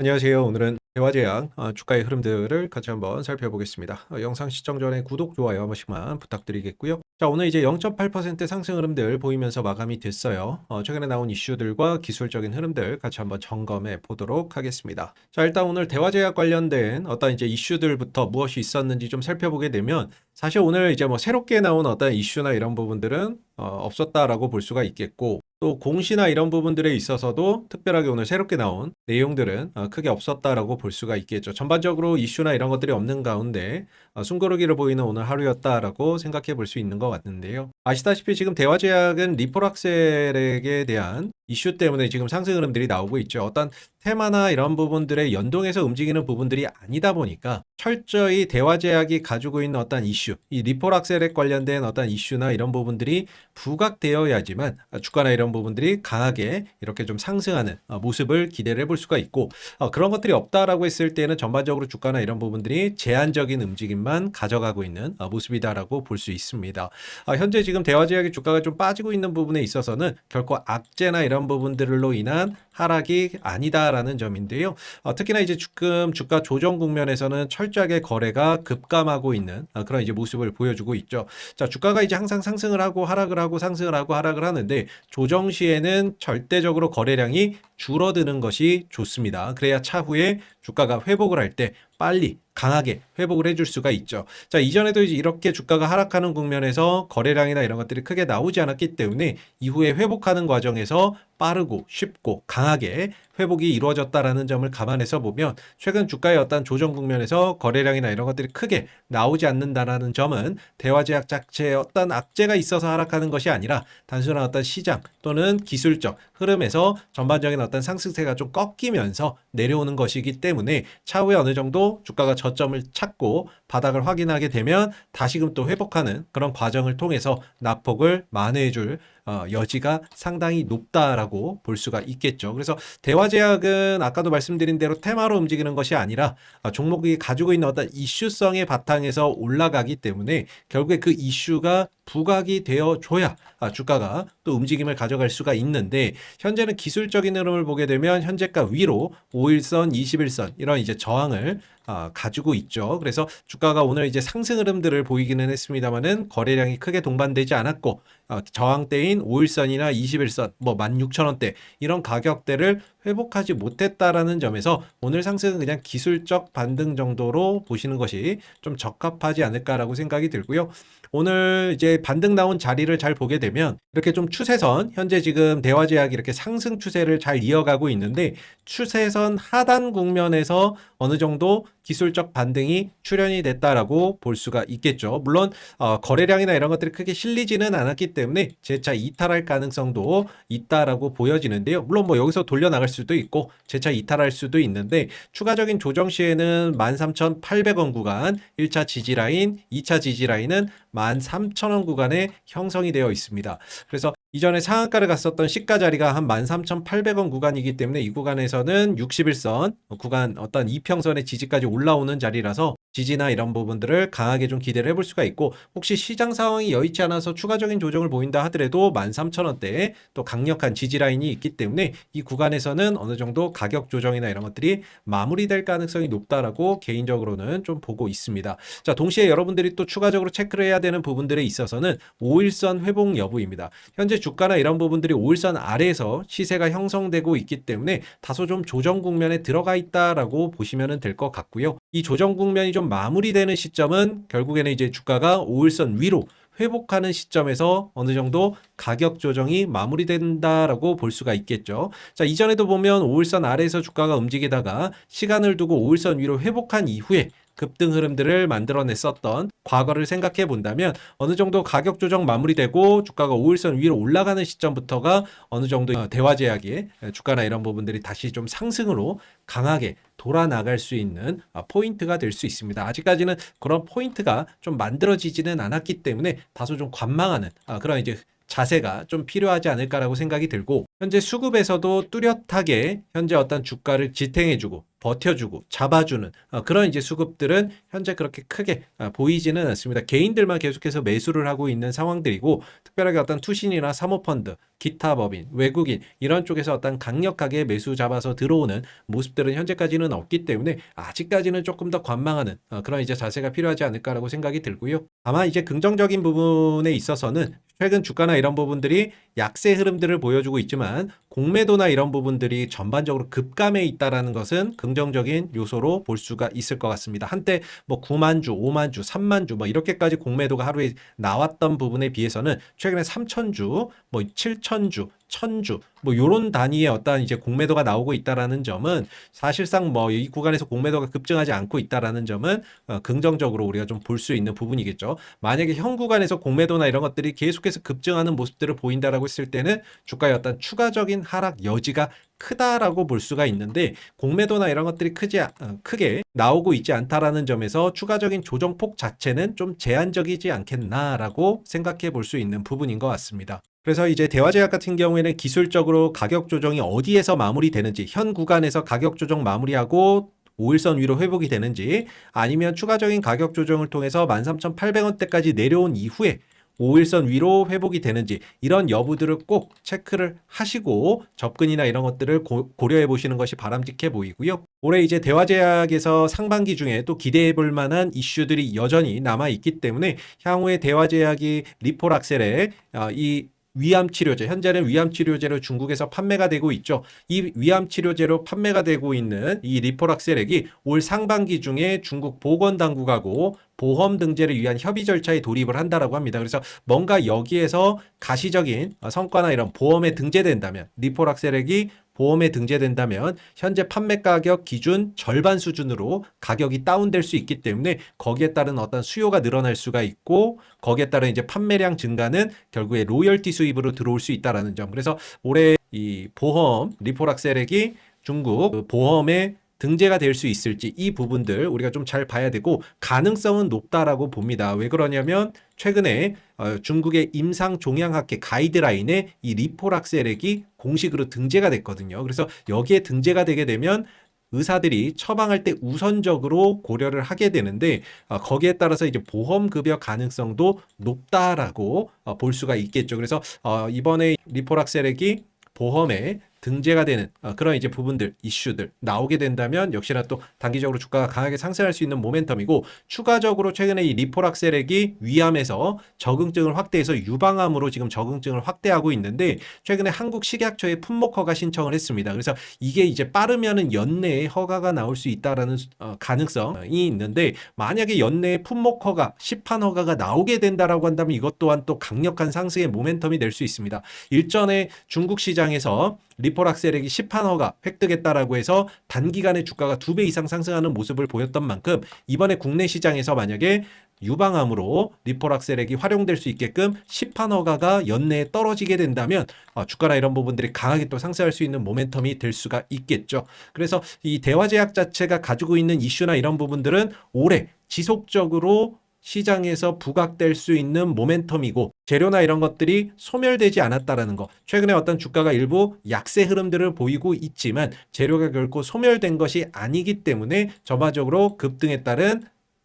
안녕하세요. 오늘은 대화제약 어, 주가의 흐름들을 같이 한번 살펴보겠습니다. 어, 영상 시청 전에 구독, 좋아요 한 번씩만 부탁드리겠고요. 자, 오늘 이제 0.8% 상승 흐름들 보이면서 마감이 됐어요. 어, 최근에 나온 이슈들과 기술적인 흐름들 같이 한번 점검해 보도록 하겠습니다. 자, 일단 오늘 대화제약 관련된 어떤 이제 이슈들부터 무엇이 있었는지 좀 살펴보게 되면 사실 오늘 이제 뭐 새롭게 나온 어떤 이슈나 이런 부분들은 어, 없었다라고 볼 수가 있겠고 또 공시나 이런 부분들에 있어서도 특별하게 오늘 새롭게 나온 내용들은 어, 크게 없었다라고 볼 수가 있겠죠. 전반적으로 이슈나 이런 것들이 없는 가운데 어, 숨고르기를 보이는 오늘 하루였다라고 생각해 볼 수 있는 것 같은데요. 아시다시피 지금 대화제약은 리포락셀에 대한 이슈 때문에 지금 상승 흐름들이 나오고 있죠. 어떤 테마나 이런 부분들에 연동해서 움직이는 부분들이 아니다 보니까 철저히 대화제약이 가지고 있는 어떤 이슈, 이 리포락셀에 관련된 어떤 이슈나 이런 부분들이 부각되어야지만 주가나 이런 부분들이 강하게 이렇게 좀 상승하는 어, 모습을 기대를 해볼 수가 있고 어, 그런 것들이 없다라고 했을 때는 전반적으로 주가나 이런 부분들이 제한적인 움직임 만 가져가고 있는 어, 모습이다라고 볼 수 있습니다. 아, 현재 지금 대화제약의 주가가 좀 빠지고 있는 부분에 있어서는 결코 악재나 이런 부분들로 인한 하락이 아니다라는 점인데요. 어, 특히나 이제 지금 주가 조정 국면에서는 철저하게 거래가 급감하고 있는 아, 그런 이제 모습을 보여주고 있죠. 자, 주가가 이제 항상 상승을 하고 하락을 하고 상승을 하고 하락을 하는데 조정 시에는 절대적으로 거래량이 줄어드는 것이 좋습니다. 그래야 차후에 주가가 회복을 할때 빨리 강하게 회복을 해줄 수가 있죠. 자, 이전에도 이제 이렇게 주가가 하락하는 국면에서 거래량이나 이런 것들이 크게 나오지 않았기 때문에 이후에 회복하는 과정에서 빠르고 쉽고 강하게 회복이 이루어졌다라는 점을 감안해서 보면 최근 주가의 어떤 조정 국면에서 거래량이나 이런 것들이 크게 나오지 않는다라는 점은 대화제약 자체에 어떤 악재가 있어서 하락하는 것이 아니라 단순한 어떤 시장 또는 기술적 흐름에서 전반적인 어떤 상승세가 좀 꺾이면서 내려오는 것이기 때문에 차후에 어느 정도 주가가 저점을 찾고 바닥을 확인하게 되면 다시금 또 회복하는 그런 과정을 통해서 낙폭을 만회해줄 어, 여지가 상당히 높다라고 볼 수가 있겠죠. 그래서 대화제약은 아까도 말씀드린 대로 테마로 움직이는 것이 아니라 아, 종목이 가지고 있는 어떤 이슈성의 바탕에서 올라가기 때문에 결국에 그 이슈가 부각이 되어줘야 아, 주가가 또 움직임을 가져갈 수가 있는데 현재는 기술적인 흐름을 보게 되면 현재가 위로 5일선, 21선 이런 이제 저항을 아, 가지고 있죠. 그래서 주가가 오늘 이제 상승 흐름들을 보이기는 했습니다만은 거래량이 크게 동반되지 않았고 어, 저항대인 5일선이나 21선, 뭐 16,000원대 이런 가격대를 회복하지 못했다라는 점에서 오늘 상승은 그냥 기술적 반등 정도로 보시는 것이 좀 적합하지 않을까라고 생각이 들고요. 오늘 이제 반등 나온 자리를 잘 보게 되면 이렇게 좀 추세선 현재 지금 대화제약이 이렇게 상승 추세를 잘 이어가고 있는데 추세선 하단 국면에서 어느 정도 기술적 반등이 출현이 됐다라고 볼 수가 있겠죠. 물론 어, 거래량이나 이런 것들이 크게 실리지는 않았기 때문에 재차 이탈할 가능성도 있다라고 보여지는데요. 물론 뭐 여기서 돌려나갈 수도 있고 재차 이탈할 수도 있는데 추가적인 조정 시에는 13,800원 구간 1차 지지 라인, 2차 지지 라인은 13,000원 구간에 형성이 되어 있습니다. 그래서 이전에 상한가를 갔었던 시가 자리가 한 13,800원 구간이기 때문에 이 구간에서는 61선 구간 어떤 이평선의 지지까지 올라오는 자리라서 지지나 이런 부분들을 강하게 좀 기대를 해볼 수가 있고 혹시 시장 상황이 여의치 않아서 추가적인 조정을 보인다 하더라도 13,000원대에 또 강력한 지지 라인이 있기 때문에 이 구간에서는 어느 정도 가격 조정이나 이런 것들이 마무리될 가능성이 높다라고 개인적으로는 좀 보고 있습니다. 자, 동시에 여러분들이 또 추가적으로 체크를 해야 되는 부분들에 있어서는 5일선 회복 여부입니다. 현재 주가나 이런 부분들이 5일선 아래에서 시세가 형성되고 있기 때문에 다소 좀 조정 국면에 들어가 있다라고 보시면 될 것 같고요. 이 조정 국면이 좀 마무리되는 시점은 결국에는 이제 주가가 5일선 위로 회복하는 시점에서 어느 정도 가격 조정이 마무리된다라고 볼 수가 있겠죠. 자, 이전에도 보면 5일선 아래에서 주가가 움직이다가 시간을 두고 5일선 위로 회복한 이후에 급등 흐름들을 만들어냈었던 과거를 생각해 본다면 어느 정도 가격 조정 마무리되고 주가가 5일선 위로 올라가는 시점부터가 어느 정도 어, 대화 제약의 주가나 이런 부분들이 다시 좀 상승으로 강하게 돌아 나갈 수 있는 아, 포인트가 될 수 있습니다. 아직까지는 그런 포인트가 좀 만들어지지는 않았기 때문에 다소 좀 관망하는 아, 그런 이제 자세가 좀 필요하지 않을까라고 생각이 들고 현재 수급에서도 뚜렷하게 현재 어떤 주가를 지탱해주고 버텨주고 잡아주는 어, 그런 이제 수급들은 현재 그렇게 크게 아, 보이지는 않습니다. 개인들만 계속해서 매수를 하고 있는 상황들이고 특별하게 어떤 투신이나 사모펀드, 기타 법인, 외국인 이런 쪽에서 어떤 강력하게 매수 잡아서 들어오는 모습들은 현재까지는 없기 때문에 아직까지는 조금 더 관망하는 어, 그런 이제 자세가 필요하지 않을까라고 생각이 들고요. 다만 이제 긍정적인 부분에 있어서는 최근 주가나 이런 부분들이 약세 흐름들을 보여주고 있지만 공매도나 이런 부분들이 전반적으로 급감해 있다라는 것은 긍 정적인 요소로 볼 수가 있을 것 같습니다. 한때 뭐 9만 주, 5만 주, 3만 주 뭐 이렇게까지 공매도가 하루에 나왔던 부분에 비해서는 최근에 3천 주, 뭐 7천 주, 천주 뭐 요런 단위의 어떤 이제 공매도가 나오고 있다라는 점은 사실상 뭐 이 구간에서 공매도가 급증하지 않고 있다라는 점은 어, 긍정적으로 우리가 좀 볼 수 있는 부분이겠죠. 만약에 현 구간에서 공매도나 이런 것들이 계속해서 급증하는 모습들을 보인다라고 했을 때는 주가의 어떤 추가적인 하락 여지가 크다라고 볼 수가 있는데 공매도나 이런 것들이 크지 아- 어, 크게 나오고 있지 않다라는 점에서 추가적인 조정폭 자체는 좀 제한적이지 않겠나라고 생각해 볼 수 있는 부분인 것 같습니다. 그래서 이제 대화제약 같은 경우에는 기술적으로 가격 조정이 어디에서 마무리되는지 현 구간에서 가격 조정 마무리하고 5일선 위로 회복이 되는지 아니면 추가적인 가격 조정을 통해서 13,800원대까지 내려온 이후에 5일선 위로 회복이 되는지 이런 여부들을 꼭 체크를 하시고 접근이나 이런 것들을 고, 고려해 보시는 것이 바람직해 보이고요. 올해 이제 대화제약에서 상반기 중에 또 기대해 볼 만한 이슈들이 여전히 남아 있기 때문에 향후에 대화제약이 리포락셀에 어, 이 위암 치료제, 현재는 위암 치료제로 중국에서 판매가 되고 있죠. 이 위암 치료제로 판매가 되고 있는 이 리포락셀액이 올 상반기 중에 중국 보건 당국하고 보험 등재를 위한 협의 절차에 돌입을 한다라고 합니다. 그래서 뭔가 여기에서 가시적인 어, 성과나 이런 보험에 등재된다면 리포락셀액이 보험에 등재된다면 현재 판매 가격 기준 절반 수준으로 가격이 다운될 수 있기 때문에 거기에 따른 어떤 수요가 늘어날 수가 있고 거기에 따른 이제 판매량 증가는 결국에 로열티 수입으로 들어올 수 있다라는 점. 그래서 올해 이 보험 리포락셀액이 중국 그 보험에 등재가 될 수 있을지 이 부분들 우리가 좀 잘 봐야 되고 가능성은 높다라고 봅니다. 왜 그러냐면 최근에 어, 중국의 임상 종양학회 가이드라인에 이 리포락셀액이 공식으로 등재가 됐거든요. 그래서 여기에 등재가 되게 되면 의사들이 처방할 때 우선적으로 고려를 하게 되는데 어, 거기에 따라서 이제 보험 급여 가능성도 높다라고 어, 볼 수가 있겠죠. 그래서 어, 이번에 리포락셀액이 보험에 등재가 되는 어, 그런 이제 부분들 이슈들 나오게 된다면 역시나 또 단기적으로 주가가 강하게 상승할 수 있는 모멘텀이고 추가적으로 최근에 이 리포락셀액이 위암에서 적응증을 확대해서 유방암으로 지금 적응증을 확대하고 있는데 최근에 한국 식약처에 품목 허가 신청을 했습니다. 그래서 이게 이제 빠르면은 연내에 허가가 나올 수 있다라는 수- 어, 가능성이 있는데 만약에 연내에 품목 허가, 시판 허가가 나오게 된다라고 한다면 이것 또한 또 강력한 상승의 모멘텀이 될 수 있습니다. 일전에 중국 시장에서 리포락셀액이 시판 허가 획득했다라고 해서 단기간에 주가가 두배 이상 상승하는 모습을 보였던 만큼 이번에 국내 시장에서 만약에 유방암으로 리포락셀액이 활용될 수 있게끔 시판 허가가 연내에 떨어지게 된다면 어, 주가나 이런 부분들이 강하게 또 상승할 수 있는 모멘텀이 될 수가 있겠죠. 그래서 이 대화제약 자체가 가지고 있는 이슈나 이런 부분들은 올해 지속적으로 시장에서 부각될 수 있는 모멘텀이고 재료나 이런 것들이 소멸되지 않았다라는 거. 최근에 어떤 주가가 일부 약세 흐름들을 보이고 있지만 재료가 결코 소멸된 것이 아니기 때문에 전반적으로 급등에 따른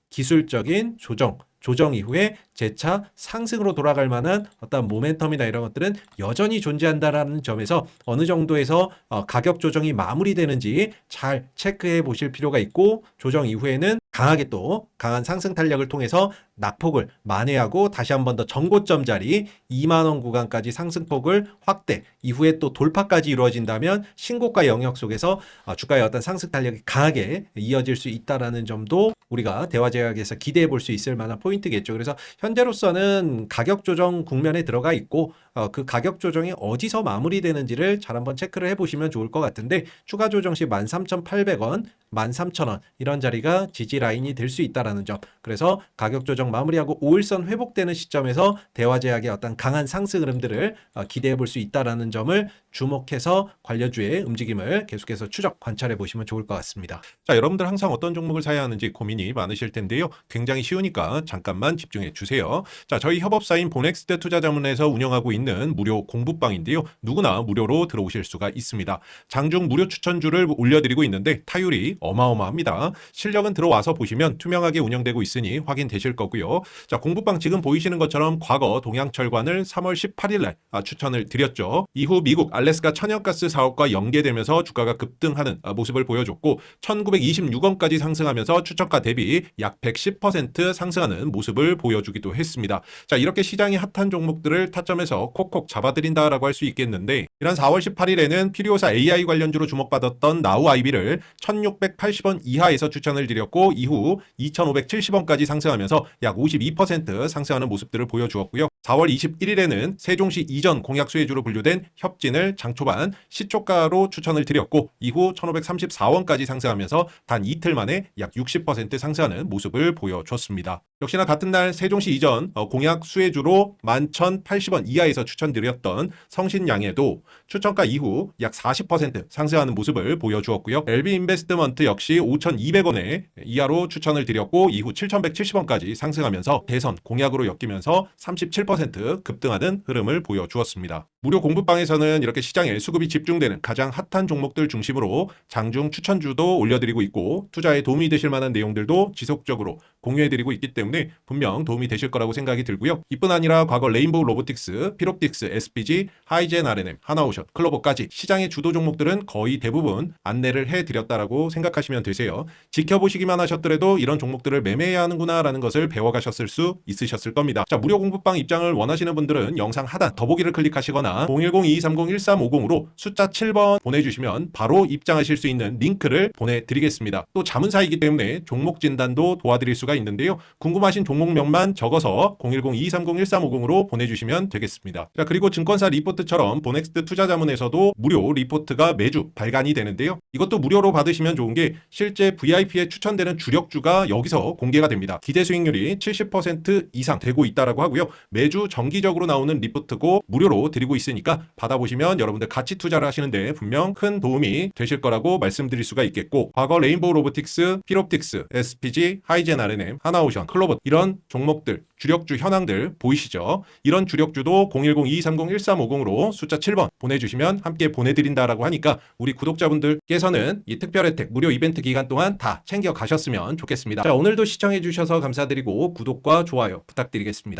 기술적인 조정, 조정 이후에 재차 상승으로 돌아갈 만한 어떤 모멘텀이나 이런 것들은 여전히 존재한다라는 점에서 어느 정도에서 어, 가격 조정이 마무리되는지 잘 체크해 보실 필요가 있고 조정 이후에는 강하게 또 강한 상승 탄력을 통해서 낙폭을 만회하고 다시 한 번 더 전고점 자리 2만 원 구간까지 상승폭을 확대 이후에 또 돌파까지 이루어진다면 신고가 영역 속에서 어, 주가의 어떤 상승 탄력이 강하게 이어질 수 있다라는 점도 우리가 대화제약에서 기대해 볼 수 있을 만한 포인트겠죠. 그래서 현재로서는 가격 조정 국면에 들어가 있고 어, 그 가격 조정이 어디서 마무리되는지를 잘 한번 체크를 해보시면 좋을 것 같은데 추가 조정 시 13,800원, 13,000원 이런 자리가 지지라 라인이 될 수 있다라는 점. 그래서 가격 조정 마무리하고 5일선 회복되는 시점에서 대화 제약의 어떤 강한 상승 흐름들을 어, 기대해 볼 수 있다라는 점을 주목해서 관련주의 움직임을 계속해서 추적 관찰해 보시면 좋을 것 같습니다. 자, 여러분들 항상 어떤 종목을 사야 하는지 고민이 많으실 텐데요. 굉장히 쉬우니까 잠깐만 집중해 주세요. 자, 저희 협업사인 보넥스트 투자자문에서 운영하고 있는 무료 공부방인데요. 누구나 무료로 들어오실 수가 있습니다. 장중 무료 추천주를 올려드리고 있는데 타율이 어마어마합니다. 실력은 들어와서 보시면 투명하게 운영되고 있으니 확인되실 거고요. 자, 공부방 지금 보이시는 것처럼 과거 동양철관을 3월 18일에 아, 추천을 드렸죠. 이후 미국 알래스카 천연가스 사업과 연계되면서 주가가 급등하는 아, 모습을 보여줬고 1926원까지 상승하면서 추천가 대비 약 110% 상승하는 모습을 보여주기도 했습니다. 자, 이렇게 시장이 핫한 종목들을 타점에서 콕콕 잡아드린다라고 할 수 있겠는데 이런 4월 18일에는 필요사 AI 관련주로 주목받았던 나우 아이비를 1680원 이하에서 추천을 드렸고 이후 2570원까지 상승하면서 약 52% 상승하는 모습들을 보여주었고요. 4월 21일에는 세종시 이전 공약 수혜주로 분류된 협진을 장초반 시초가로 추천을 드렸고 이후 1534원까지 상승하면서 단 이틀 만에 약 60% 상승하는 모습을 보여줬습니다. 역시나 같은 날 세종시 이전 어, 공약 수혜주로 11,080원 이하에서 추천드렸던 성신양에도 추천가 이후 약 40% 상승하는 모습을 보여주었고요. LB인베스트먼트 역시 5,200원에 이하로 추천을 드렸고 이후 7,170원까지 상승하면서 대선 공약으로 엮이면서 37% 급등하는 흐름을 보여주었습니다. 무료 공부방에서는 이렇게 시장에 수급이 집중되는 가장 핫한 종목들 중심으로 장중 추천주도 올려드리고 있고 투자에 도움이 되실 만한 내용들도 지속적으로 공유해드리고 있기 때문에 분명 도움이 되실 거라고 생각이 들고요. 이뿐 아니라 과거 레인보우 로보틱스, 피롭틱스, SPG, 하이젠 RNM, 하나오션, 클로버까지 시장의 주도 종목들은 거의 대부분 안내를 해드렸다라고 생각하시면 되세요. 지켜보시기만 하셨더라도 이런 종목들을 매매해야 하는구나라는 것을 배워가셨을 수 있으셨을 겁니다. 자, 무료 공부방 입장을 원하시는 분들은 영상 하단 더보기를 클릭하시거나 010-2230-1350으로 숫자 7번 보내주시면 바로 입장하실 수 있는 링크를 보내드리겠습니다. 또 자문사이기 때문에 종목 진단도 도와드릴 수가 있는데요. 궁금하신 종목명만 적어서 010-2230-1350으로 보내주시면 되겠습니다. 자, 그리고 증권사 리포트처럼 보넥스트 투자자문에서 무료 리포트가 매주 발간이 되는데요. 이것도 무료로 받으시면 좋은 게 실제 VIP에 추천되는 주력주가 여기서 공개가 됩니다. 기대 수익률이 70% 이상 되고 있다라고 하고요. 매주 정기적으로 나오는 리포트고 무료로 드리고 있 으니까 받아보시면 여러분들 같이 투자를 하시는데 분명 큰 도움이 되실 거라고 말씀드릴 수가 있겠고 과거 레인보우 로보틱스, 피롭틱스, SPG, 하이젠 RNM, 하나오션, 클로버 이런 종목들 주력주 현황들 보이시죠? 이런 주력주도 010-2230-1350으로 숫자 7번 보내주시면 함께 보내드린다라고 하니까 우리 구독자분들께서는 이 특별 혜택 무료 이벤트 기간 동안 다 챙겨 가셨으면 좋겠습니다. 자, 오늘도 시청해 주셔서 감사드리고 구독과 좋아요 부탁드리겠습니다.